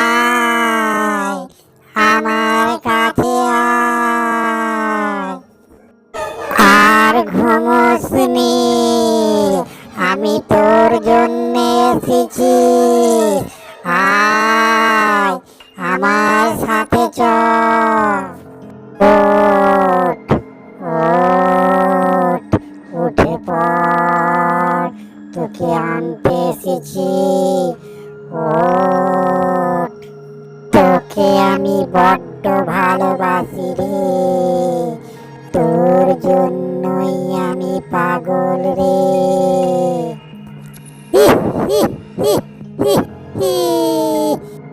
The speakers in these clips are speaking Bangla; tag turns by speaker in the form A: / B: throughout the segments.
A: আয় আমার কাছে আর ঘুমোসনি আমি তোর জন্য এসেছি। তোকে আমি বড্ড ভালোবাসি রে। তোর জন্যই আমি পাগল রে।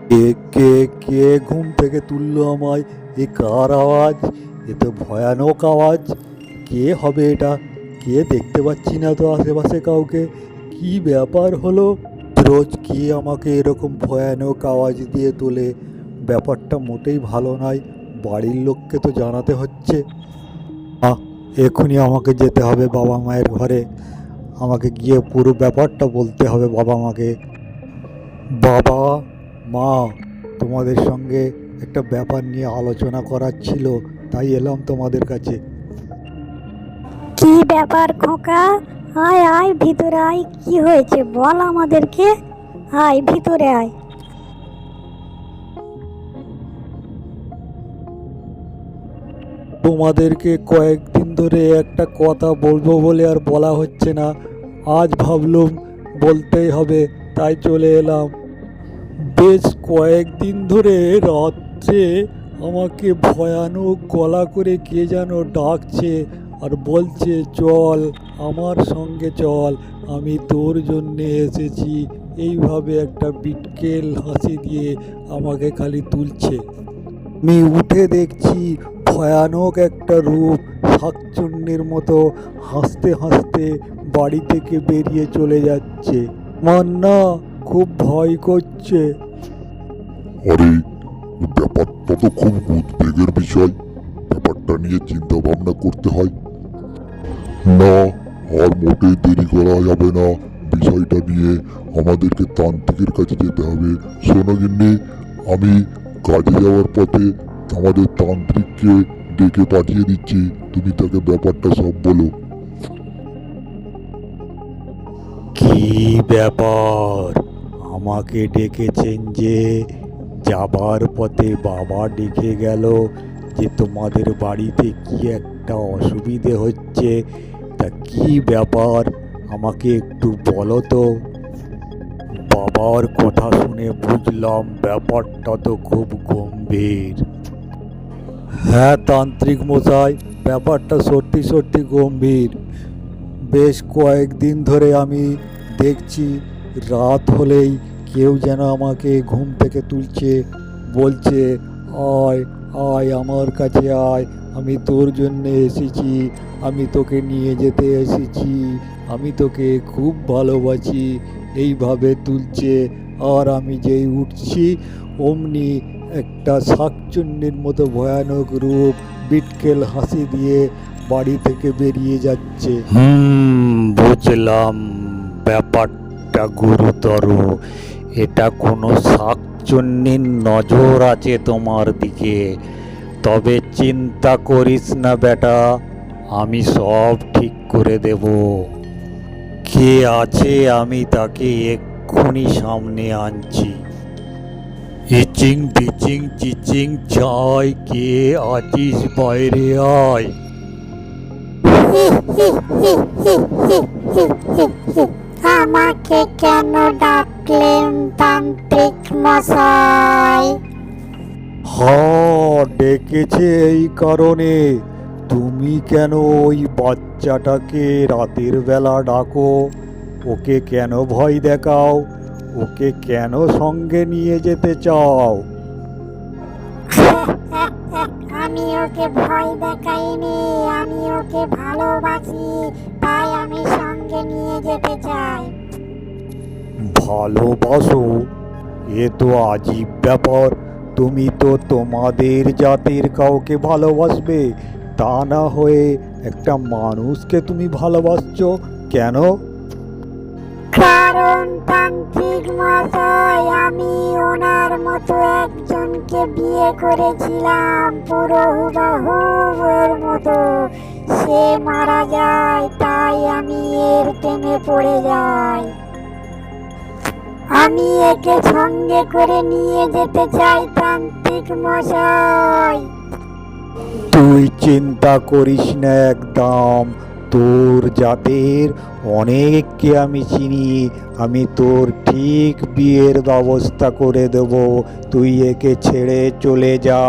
B: কে কে কে ঘুম থেকে তুললো আমায়? এ কার আওয়াজ? এ তো ভয়ানক আওয়াজ। কে হবে এটা? কে দেখতে পাচ্ছি না তো আশেপাশে কাউকে? কি ব্যাপার হলো? রোজ কে আমাকে এরকম ভয়ানক আওয়াজ দিয়ে তোলে? ব্যাপারটা মোটেই ভালো নয়, বাড়ির লোককে তো জানাতে হচ্ছে। এক্ষুনি আমাকে যেতে হবে বাবা মায়ের ঘরে। আমাকে গিয়ে পুরো ব্যাপারটা বলতে হবে বাবা মাকে। বাবা, মা, তোমাদের সঙ্গে একটা ব্যাপার নিয়ে আলোচনা করার ছিল, তাই এলাম তোমাদের কাছে।
C: কি ব্যাপার খোকা? আয় আয়, ভিতরে আয়। কি হয়েছে বল আমাদেরকে। আয়, ভিতরে আয়।
B: তোমাদেরকে কয়েকদিন ধরে একটা কথা বলব বলে আর বলা হচ্ছে না। আজ ভাবলুম বলতেই হবে, তাই চলে এলাম। বেশ কয়েকদিন ধরে রাত্রে আমাকে ভয়ানক গলা করে কে যেন ডাকছে আর বলছে, চল, আমার সঙ্গে চল, আমি তোর জন্যে এসেছি। এইভাবে একটা বিটকেল হাসি দিয়ে আমাকে খালি তুলছে। আমি উঠে দেখছি ভয়ানক একটা রূপ শাকচুন্নির মতো হাসতে হাসতে বাড়ি থেকে বেরিয়ে চলে যাচ্ছে। আমার না খুব ভয় করছে।
D: আরে, ব্যাপারটা তো খুব উদ্বেগের বিষয়। ব্যাপারটা নিয়ে চিন্তা ভাবনা করতে হয়। না, আর মোটেই দেরি করা যাবে না। বিষয়টা নিয়ে আমাদেরকে তান্ত্রিকের কাছে যেতে হবে। শোনো আমি কাজে যাওয়ার পথে আমাদের তান্ত্রিককে ডেকে পাঠিয়ে দিচ্ছি। তুমি তাকে ব্যাপারটা সব বলো।
B: কি ব্যাপার? আমাকে ডেকেছেন যে যাবার পথে বাবা ডেকে গেল যে তোমাদের বাড়িতে কি একটা অসুবিধে হচ্ছে। তা কি ব্যাপার? আমাকে একটু বলো তো। বাবার কথা শুনে বুঝলাম ব্যাপারটা তো খুব গম্ভীর। হ্যাঁ তান্ত্রিক মশাই, ব্যাপারটা সত্যি সত্যি গম্ভীর। বেশ কয়েকদিন ধরে আমি দেখছি রাত হলেই কেউ যেন আমাকে ঘুম থেকে তুলছে, বলছে, আয় আয় আমার কাছে আয়, আমি তোর জন্য এসেছি, আমি তোকে নিয়ে যেতে এসেছি, আমি তোকে খুব ভালোবাসি এইভাবে তুলছে, আর আমি যেই উঠছি, অমনি একটা শাকচুন্নির মতো ভয়ানক রূপ বিটকেল হাসি দিয়ে বাড়ি থেকে বেরিয়ে যাচ্ছে। হুম, বুঝলাম। ব্যাপারটা গুরুতর। এটা কোনো শাকচুন্নির নজর আছে তোমার দিকে। তবে চিন্তা করিস না বেটা, আমি সব ঠিক করে দেব। কে আছে আমি তাকে এক্ষুনি সামনে আনছি। ইচিং বিচিং চিচিং চাই কে আছিস বাইরে আয়।
A: আমাকে কেন ডাকলেন তান্ত্রিক মশাই?
B: হ্যাঁ ডেকেছে এই কারণে। তুমি কেন ওই বাচ্চাটাকে রাতের বেলা ডাকো? ওকে কেন ভয় দেখাও? ওকে কেন সঙ্গে নিয়ে যেতে চাও?
A: আমি ওকে ভয় দেখাইনি আমি ওকে ভালোবাসি তাই আমি সঙ্গে নিয়ে যেতে চাই।
B: ভালোবাসো? এ তো আজীব ব্যাপার। তুমি তো তোমাদের জাতির কাউকে ভালোবাসবে। তা না হয়ে একটা মানুষকে তুমি ভালোবাসছো? কেন?
A: কারণ তান্ত্রিক মশাই আমি ওনার মতো একজনকে বিয়ে করেছিলাম। পুরো হুবাহুবের মতো। সে মারা যায়, তাই আমি এর প্রেমে পড়ে যাই। আমি একে সঙ্গে করে নিয়ে যেতে চাই তান্ত্রিক মশাই
B: চিন্তা করিস না একদম। তোর জাতের অনেককে আমি চিনি। আমি তোর ঠিক বিয়ের ব্যবস্থা করে দেব। তুই একে ছেড়ে চলে যা।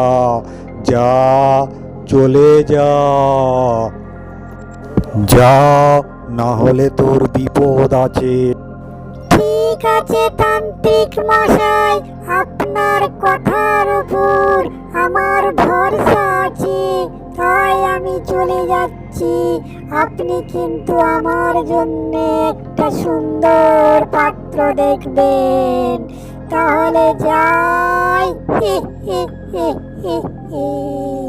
B: যা, চলে যা। যা না হলে তোর বিপদ আছে।
A: ঠিক আছে তান্ত্রিক মশাই, আপনার কথার উপর আমার ভরসা। আমি চলে যাচ্ছি। আপনি কিন্তু আমার জন্য একটা সুন্দর পাত্র দেখবেন। তাহলে যাই। হি হি হি হি